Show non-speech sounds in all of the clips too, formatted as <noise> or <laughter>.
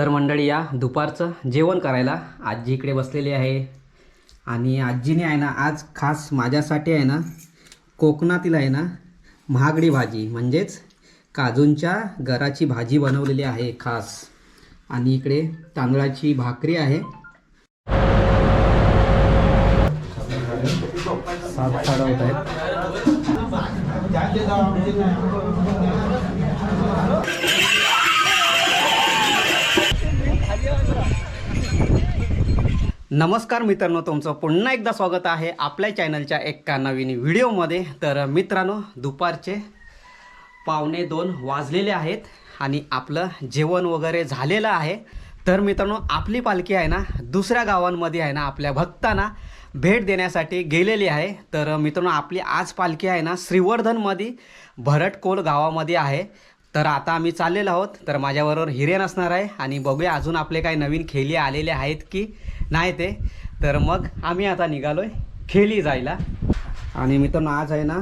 तर मंडळी या दुपारचं जेवण करायला आजी इकडे बसलेली आहे. आणि आजीने आहे ना आज खास माझ्यासाठी आहे ना कोकणातील आहे ना महागडी भाजी म्हणजेच काजूंच्या गराची भाजी बनवलेली आहे खास. आणि इकडे तांदळाची भाकरी आहे. सात साडा होत आहेत. नमस्कार मित्रांनो तुमचं पुन्हा एकदा स्वागत आहे आपल्या चॅनलच्या एका नवीन व्हिडिओमध्ये. तर मित्रांनो दुपारचे पावणे दोन वाजलेले आहेत आणि आपलं जेवण वगैरे झालेलं आहे. तर मित्रांनो आपली पालखी आहे ना दुसऱ्या गावांमध्ये आहे ना आपल्या भक्तांना भेट देण्यासाठी गेलेली आहे. तर मित्रांनो आपली आज पालखी आहे ना श्रीवर्धनमध्ये भरटकोल गावामध्ये आहे. तर आता आम्ही चाललेलो आहोत. तर माझ्याबरोबर हिरेन असणार आहे आणि बघूया अजून आपले काही नवीन खेळी आलेले आहेत की नाही ते. तर मग आम्ही आता निघालोय खेळी जायला. आणि मित्रांनो आज आहे ना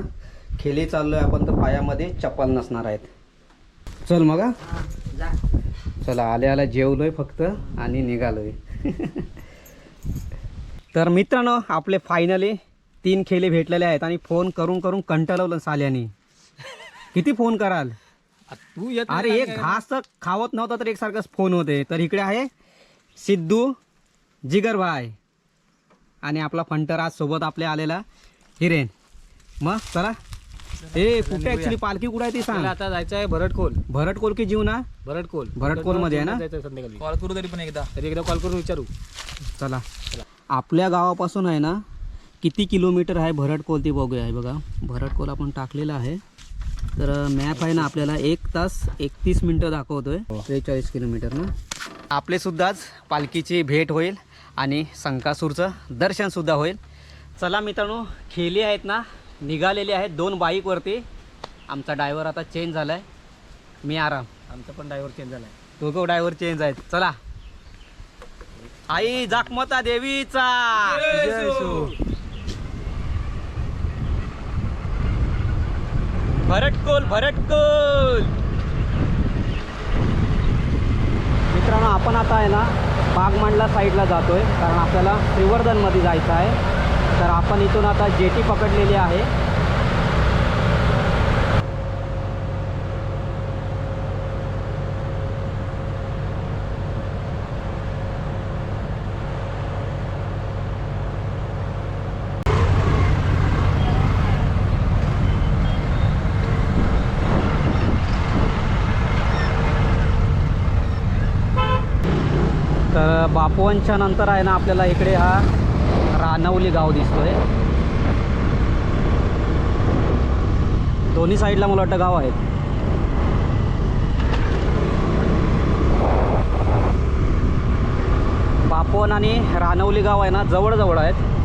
खेळी चाललोय आपण तर पायामध्ये चप्पल नसणार आहेत. चल मग हा? चला आल्या आल्या जेवलोय फक्त आणि निघालोय. <laughs> तर मित्रांनो आपले फायनली तीन खेळे भेटलेले आहेत आणि फोन करून करून कंटाळवलं साल्यानी. किती फोन कराल? तू येत अरे एक घास खावत नव्हता तर एकसारखाच फोन होते. तर इकडे आहे सिद्धू. जिगरभाई आणि आपला फंटर आज सोबत आपल्या आलेला हिरेन. मग चला. ए कुठे ऍक्च्युली पालखी कुठे आहे ती सांग. आता जायचं आहे भरटकोल भरट कोल की जीव ना भरटकोल भरटकोलमध्ये आहे ना? संध्याकाळी. कॉल करू तरी पण एकदा. तरी एकदा कॉल करून विचारू. चला. आपल्या गावापासून आहे ना किती किलोमीटर आहे भरटकोल ती बघूया. आहे बघा भरटकोल आपण टाकलेला आहे. तर मॅप आहे ना आपल्याला एक तास एकतीस मिनटं दाखवतोय. त्रेचाळीस किलोमीटर ना? आपले सुद्धाच पालखीची भेट होईल. आणि संकासूरचं दर्शनसुद्धा होईल. चला मित्रांनो खेली आहेत ना निघालेली आहेत दोन बाईकवरती आमचा ड्रायव्हर आता चेंज झाला आहे मी आराम. आमचा पण ड्रायव्हर चेंज झालाय. दोघं ड्रायव्हर चेंज आहेत. चला. आई जाकमता देवीचा. भरटकोल भरटकोल मित्रांनो आपण आता आहे ना बागमांडला साईडला जातो आहे कारण आपल्याला श्रीवर्धनमध्ये जायचं आहे. तर आपण इथून आता जेटी पकडलेली आहे. तर बापवनच्या नंतर आहे ना आपल्याला इकडे हा रानवली गाव दिसतोय. दोन्ही साईडला मला वाटतं गाव आहेत. बापवन आणि रानवली गाव आहे ना जवळजवळ आहेत.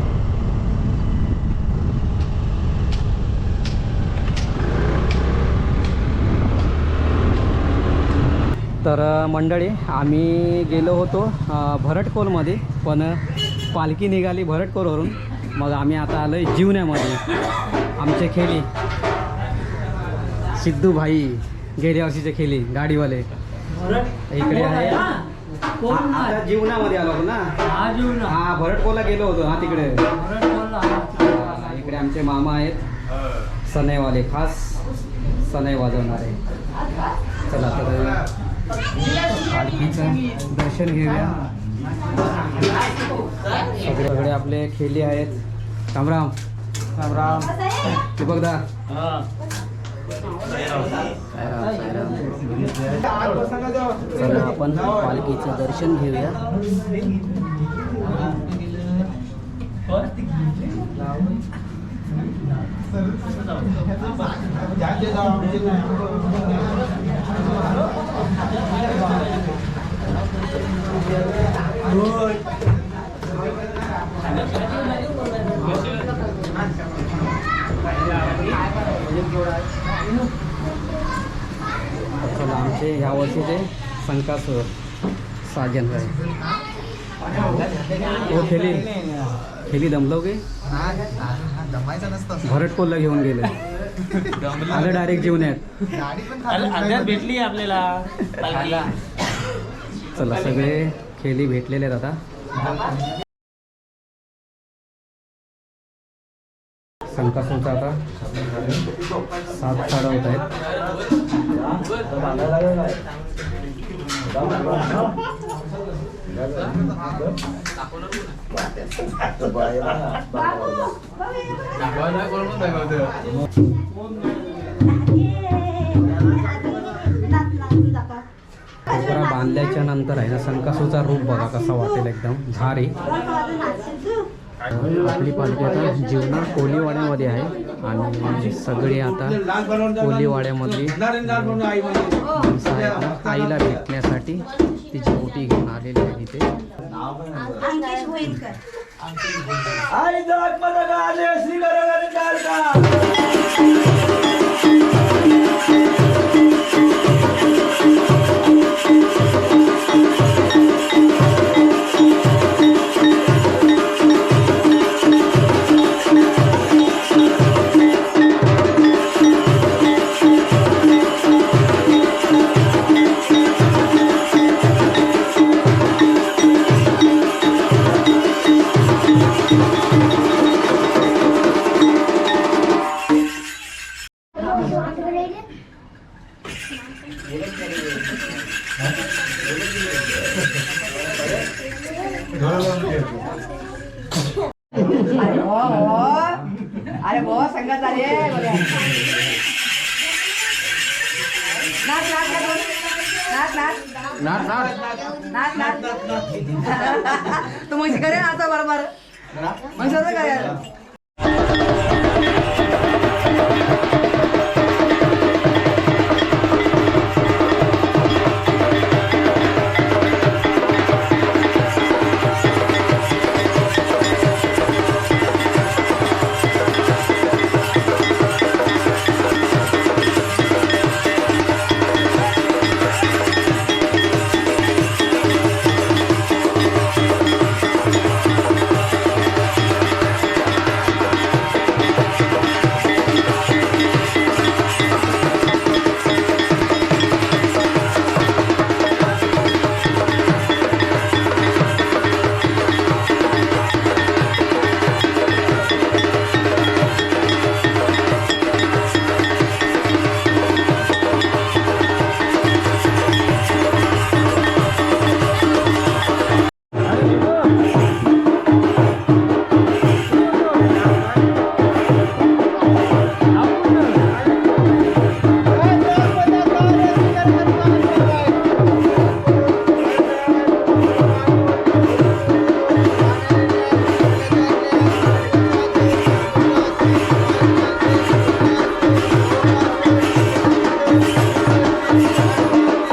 तर मंडळी आम्ही गेलो होतो भरटकोलमध्ये पण पालखी निघाली भरटकोलवरून मग आम्ही आता आलो आहे जीवण्यामध्ये. आमचे खेळी सिद्धू भाई गेल्या वर्षीचे खेळी गाडीवाले. इकडे आहे. आता जीवनामध्ये आलो होतो ना. हा भरटकोला गेलो होतो. हा तिकडे. इकडे आमचे मामा आहेत. सनईवाले खास सनई वाजवणारे. चला तर पालखीचं दर्शन घेऊया. सगळे सगळे आपले खेळी आहेत. रामराम रामराम तू बघदा आपण पालखीचं दर्शन घेऊया. आमचे ह्या वर्षीचे संकासूर साजन आहे. हो खेली. खेली दमलोगे नसतं भरट कोल्हा घेऊन गेले आलं डायरेक्ट जेवण्यात गाडी पण अर्ध्यात भेटली आपल्याला. चला सगळे खेळी भेटलेले आहेत आता. संकासूरचा आता सात साडा होत आहेत. बांधल्याच्या नंतर आहे ना संकासूचा रूप बघा कसा वाटेल एकदम. झारे आपली पालखी आता जीवना कोलीवाड्यामध्ये आहे आणि सगळी आता कोलीवाड्यामधली आईला भेटण्यासाठी. तिची ओटी घेऊन आलेली आहे तिथे अंकेश होईलकर अरे अरे हो संगत आले बघा. नाच नाच नाच नाच नाच नाच नाच तू म्हशी करे आता बरोबर म्हशीचं करे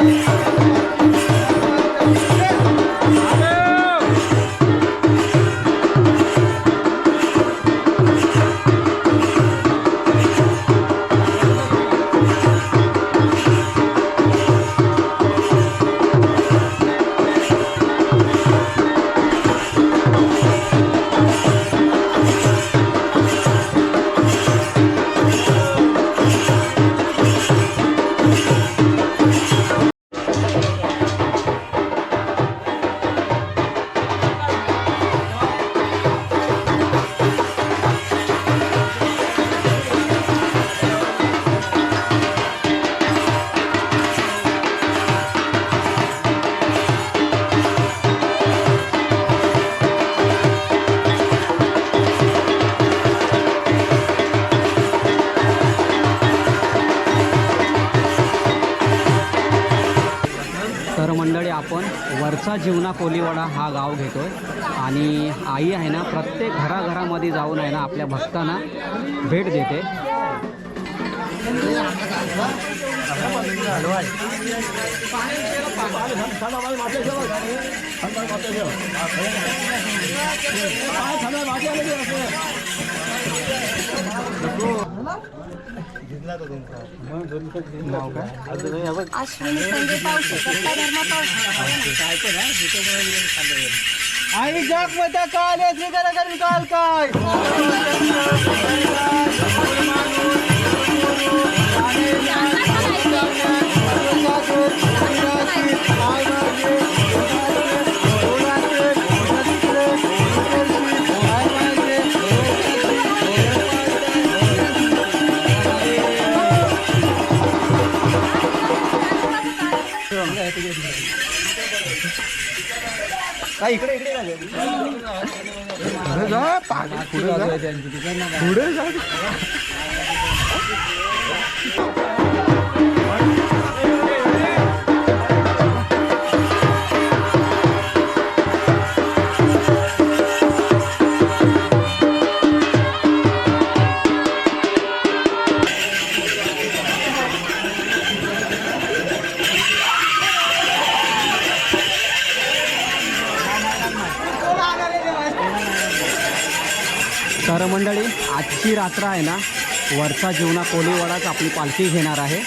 Yeah. वरचा कोलीवाडा हा गाव घेतो आणि आई आहे ना प्रत्येक घराघरामध्ये जाऊन आहे ना आपल्या भक्तांना भेट देते. अश्विनी संजय पावसे दत्ता धर्मा पावसे आई जगमध्ये काल श्री कर काल काय? इकडे इकडे पुढे जा पुढे जा. पुढे जा. आजची रात्र आहे ना वरचा जीवना कोलीवाडाच आपली पालखी घेणार आहे.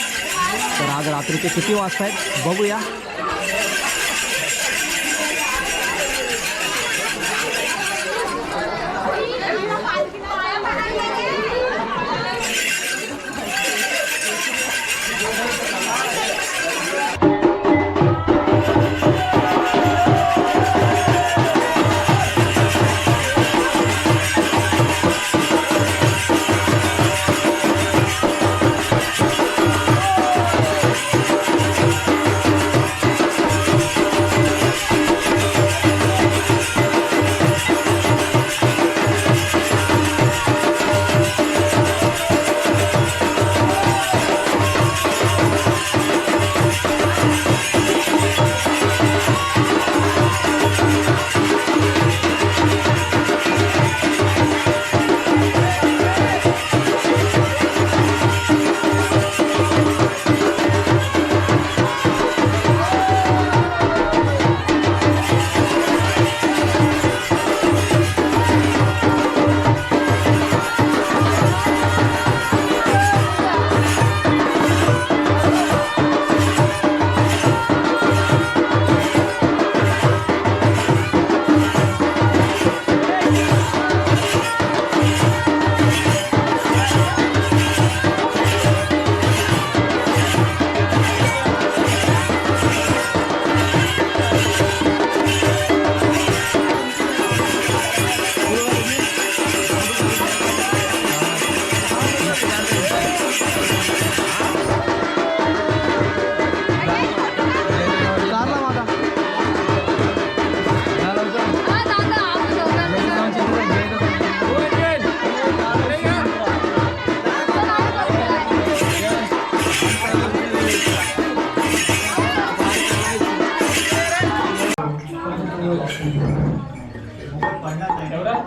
तर आज रात्रीचे किती वाजता आहेत बघूया.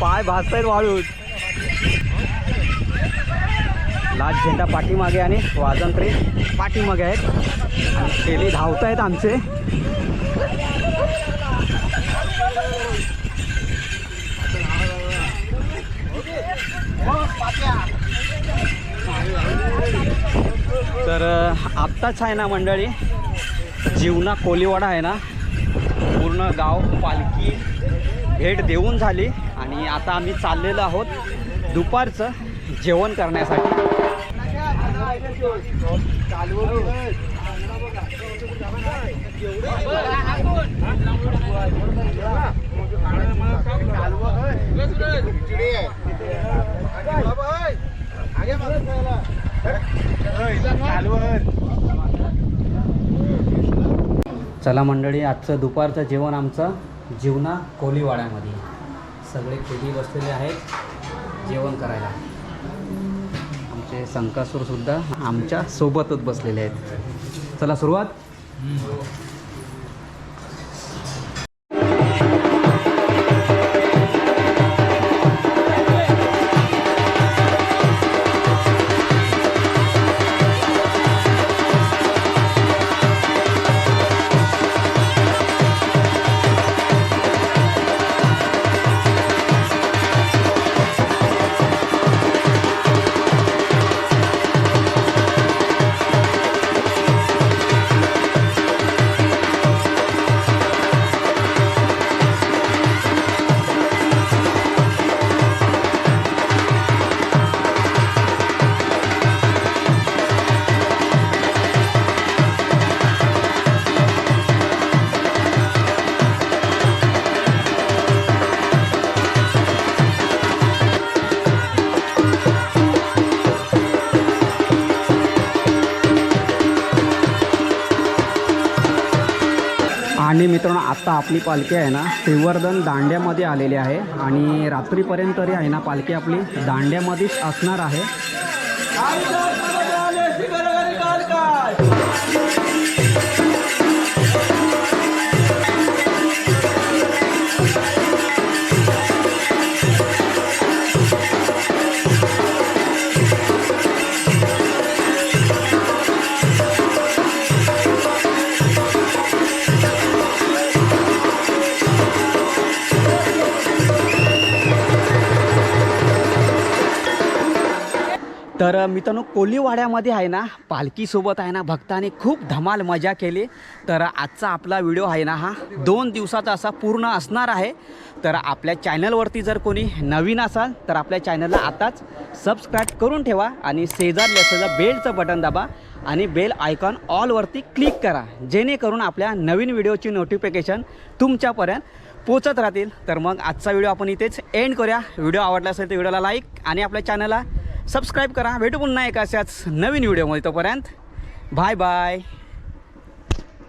पाय भाजतायत वाळून लाल झेंडा पाठीमागे आणि वाजंत्रे पाठीमागे आहेत. आणि शेली आहेत आमचे. तर आत्ताच आहे ना मंडळी. जीवना कोलीवाडा आहे ना पूर्ण गाव पालखी भेट देऊन झाली आणि आता आम्ही चाललेलो आहोत दुपारचं जेवण करण्यासाठी. चला मंडळी आजचं दुपारचं जेवण आमचं जीवना कोलीवाड्यामध्ये. सगळे खेळी बसलेले आहेत जेवण करायला. आमचे संकासूरसुद्धा आमच्या सोबतच बसलेले आहेत. चला सुरुवात. आपली पालखी आहे ना श्रीवर्धन दांड्यामध्ये आलेली आहे आणि रात्रीपर्यंत तरी आहे ना पालखी आपली दांड्यामध्येच असणार आहे. तर मित्रांनो कोलीवाड्यामध्ये आहे ना पालखीसोबत आहे ना भक्तांनी खूप धमाल मजा केली. तर आजचा आपला व्हिडिओ आहे ना हा दोन दिवसाचा असा पूर्ण असणार आहे. तर आपल्या चॅनलवरती जर कोणी नवीन असाल तर आपल्या चॅनलला आताच सबस्क्राईब करून ठेवा आणि शेजारले असलेलं बेलचं बटन दाबा आणि बेल आयकॉन ऑलवरती क्लिक करा. जेणेकरून आपल्या नवीन व्हिडिओची नोटिफिकेशन तुमच्यापर्यंत पोचत राहतील. तर मग आजचा व्हिडिओ आपण इथेच एंड करूया. व्हिडिओ आवडला असेल तर व्हिडिओला लाईक आणि आपल्या चॅनलला सबस्क्राईब करा. भेटू पुन्हा एका अशाच नवीन व्हिडिओमध्ये तोपर्यंत बाय बाय